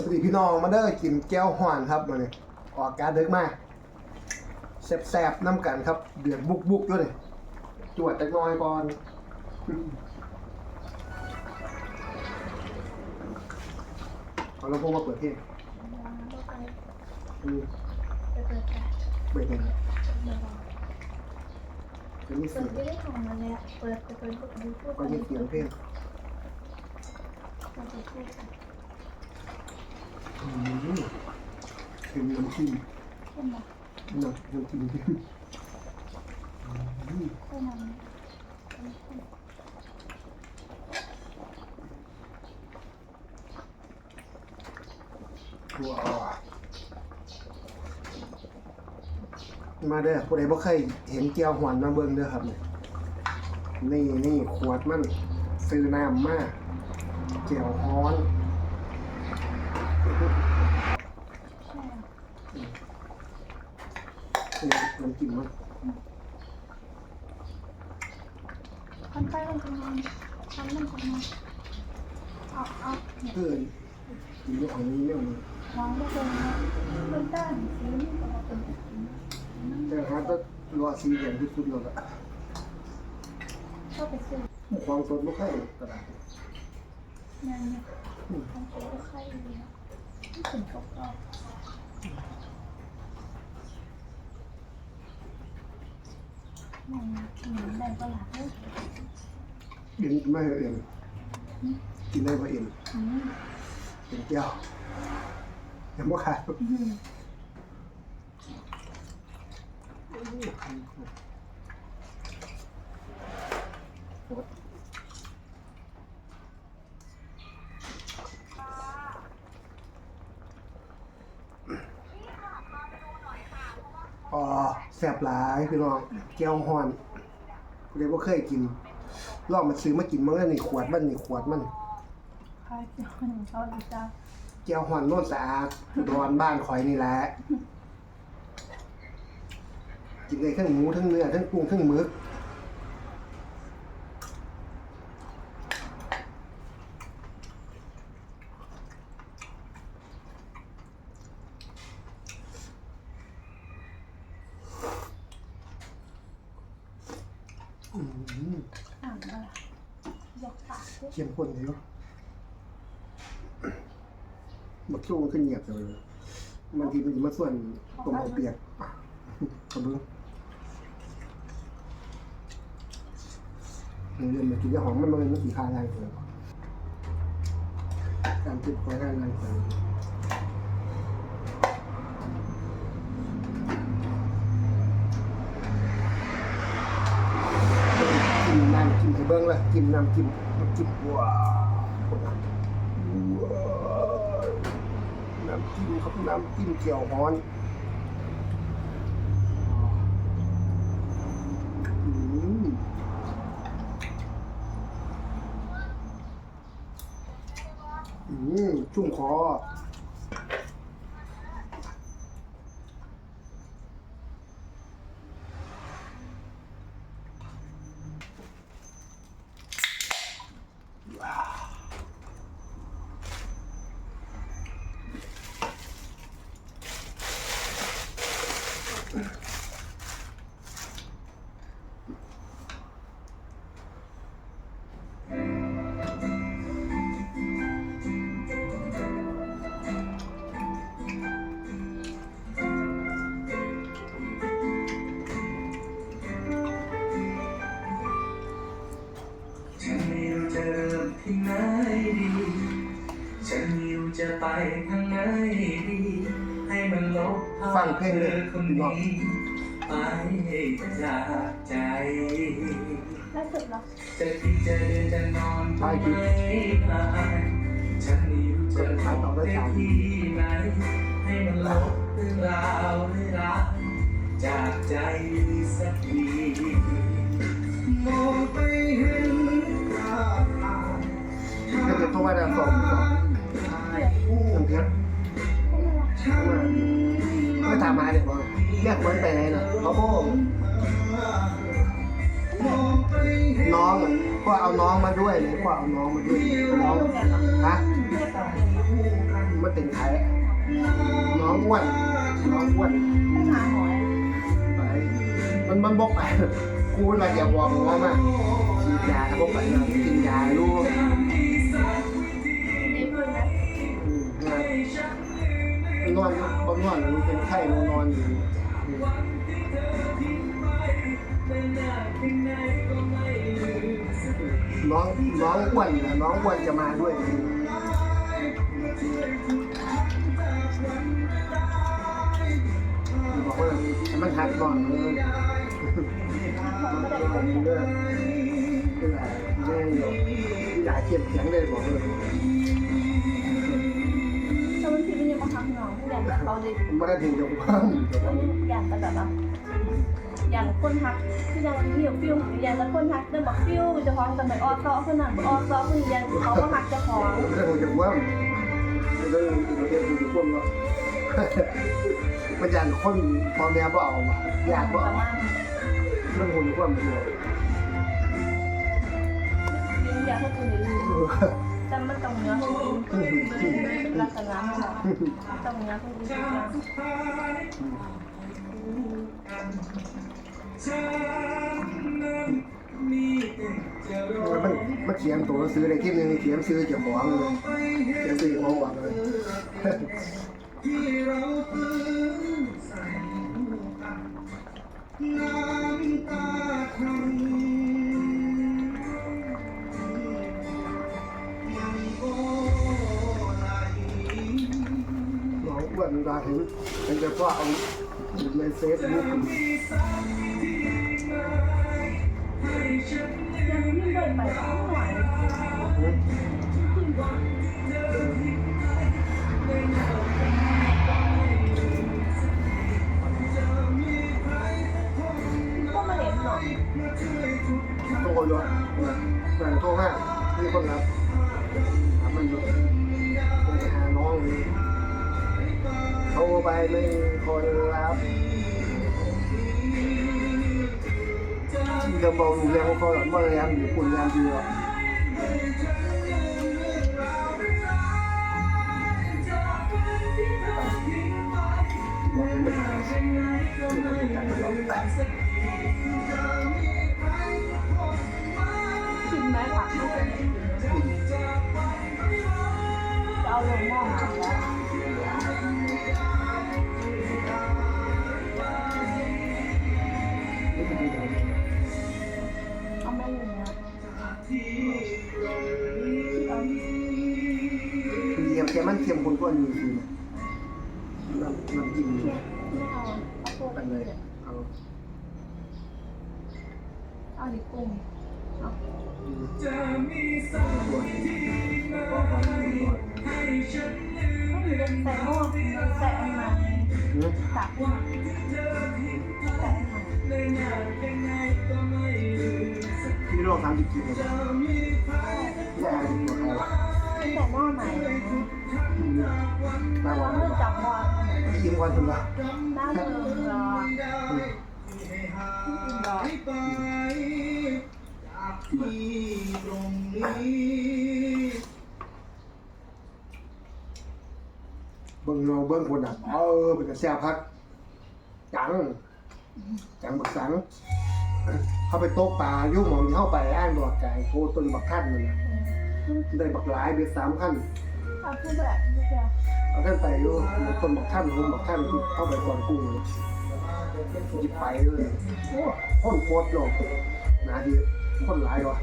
สวัสดีพี่น้องมาเด้อกินแก้วห่อนครับมาเนี่ยออกการเด็กมากแซ่บๆน้ำกันครับ เดือดบุกๆด้วยนี่จวดจักหน้อยก่อนเอาแล้วพวกมาเปิดเพลงอืมเปิดเพลงจะมีเปิเสียดงไม่ได้ของมันเลยอะเปิดเปิดเปิดยูทูบก็มีเสียงเพลงเปิดยูทูบ อืมเป็นน้ำจิ้มเข้มหรอน้ำน้ำจิ้มอืมข้มมันว้าวมาเด้อผู้ใดบ่เคยเห็นแก้วหวานมาเบิ่งเด้อครับเนี่ยนี่นี่ขวดมันซื้อน้ำมาแก้วฮ้อน ใช่อะนี่น้ำจิ้มมันคนใต้มันทำงานทำมันทำงาเอาเอาเนี่ยเพื่อนกินไม่ของนี้ไม่อามาน้องไม่เคยนะคนใต้ซื้อนี่ก็มาเป็นแต่หาก็รอสีเหลืองที่สุดแล้วละเข้าไปซื้อความสดบ่ค่อยตลาดงานเนี่ยต้องซื้อก็ใครดีนะ ถึงกับเราหนึ่งหนึ่งได้ก็หลักเลยกินไม่เอ็นกินได้บ่เอ็นอืมเป็นแก้วยังบ่ขาดอืมอ๋อ แซ่บหลายพี่น้องแก้วฮ้อนผู้ใดบ่เคยกินลองมาซื้อมากินมันก็นี่ขวดมันนี่ขวดมันใครเจ้าหนึ่งเขาดีจ้าแก้วฮ้อนโน่นสะอาดดอนบ้านข่อยนี่แหละกินได้ทั้งหมูทั้งเนื้อทั้งกุ้งทั้งหมึก อืมอ่านอะไรยกปากด้วยเข้มข้นเลยเนาะบักช่วงขึ้นเหยียบเลยบางทีมันจะมาส่วนต้มข้าวเปียกอะกระเบื้องเรื่องมากินยาหอมมันมันไม่กี่ค่าอะไรเลยการติดคอยได้อะไินน้ำกินให้เบิ้งเลยกินน้ำกินน้ำจิ้มว้าวน้ำจิ้มครับน้ำจิ้มเกี่ยวฮ้อนอืมอืมชุ่มคอ ฟังเพลงเลยธอคนนี้ไปจากใจล้วสุดแล้วจะกินจะเดินจะนอนก็ไม่พายฉันไม่รู้จะทำได้ที่ไหนให้มันลบเรื่องราวร้ายๆจากใจสักทีมองไปเห็นภาพถ่ายก็จะโทรมาดามสองสองน้ำเพชรก็ถามมาเดี๋ยบอกเรียกมันไปไหนน่ะเขาบอกน้องอะก็เอาน้องมาด้วยเลยก็เอาน้องมาด้วยน้องฮะมันแตเป็นไข้น้องอ้วนน้องอ้วนไม่หาหมอไปมันมันบอกไปกูน่ะอย่าบอกหมอมาฉีดยาถ้าบอกไปกินยาลูก นอนบนนอนลูเป็นไข้นอนนอนอยู่น้องน้องอ้วนนะน้องอ้วนจะมาด้วยบอกว่ามันหัดนอนเลยไม่ได้มันเลือกเวลาแม่หยกอยากเขียนเสียงเลยบอกเลย เขาเลยมันไม่ได้ถึงกับความอย่างแต่แบบว่าอย่างคนทักที่ยังมีอยู่ฟิวอย่างแต่คนทักเดินบอกฟิวจะฟ้องกันไปออซอคนนั้นออซอคนนี้ยังเขาก็ทักจะฟ้องไม่ได้ถึงกับความไม่ได้ถึงกับถึงกับความหรอกมันอย่างคนพอแม่บ่เอามาอยากบ่แต่เอาว่าเรื่องคนความเป็นอย่างกินยาให้คนอื่นแต่มันต้องเนื้อคนกินลักษณะมันแบบต้องเนื้อ คนกินมันมันเขียนตัวหนังสือในที่นึงเขียนซื้อเจ้าของเลยเขียนซื้อข องหวังเลยน้องอ้วนดาเห็นเป็นจะว่าเอาในเฟซบุ๊กยังไม่เดินไปก็หน่อยก็มาเห็นหน่อยโทรอยู่แบ่งโทรมามีคนรับถามมันอยู่ผมจะหาน้องเลย โทรไปไม่มีคนรับจะบอกอยู่แล้วเขาหลังว่าแรมอยู่คุณแรมอยู่อะบอกไม่ได้ไม่ได้หรอกกินไหมผักไม่เป็นจะเอาลงหม้อมาแล้ว เยี่ยมแค่มันเค็มคนกว่านี้คือน้ำน้ำจิ้มไม่เอาเอาพวกกันเลยเอาเอาดิกุ้งเอาจะมีสักวันที่มาให้ฉันลืมก็มีเด็กใส่หม้อใส่อันนั้นตักขึ้นมาใส่อันนั้นได้นานแค่ไหนก็ไม่ลืมสักพี่ลองทำจริงๆเลยจะมีใครแย่ดีกว่าใครวะใส่หม้อใหม่ ตาเราหวานเริ่มจับหม้อยิ้มวันถึงละหน้าเมืองรอให้หายไปจากที่ตรงนี้เบิ้งเราเบิ้งคนอะเออเป็นกระแสพักจังจังบักสังเขาไปโต๊ะปลายุ่งหมองที่เข้าไปอ้างบอกไก่โคต้นบักท่านนั่นะได้บักหลายเบ็ดสามขั้น เอาขึ้นแบบนี้แกเอาท่านไปอยู่ต้นบอกท่านคนบอกท่านที่เข้าไปก่อนกูเลยหยิบไปเลยโอ้คนโคตรโลกหนาดีคนหลายวะ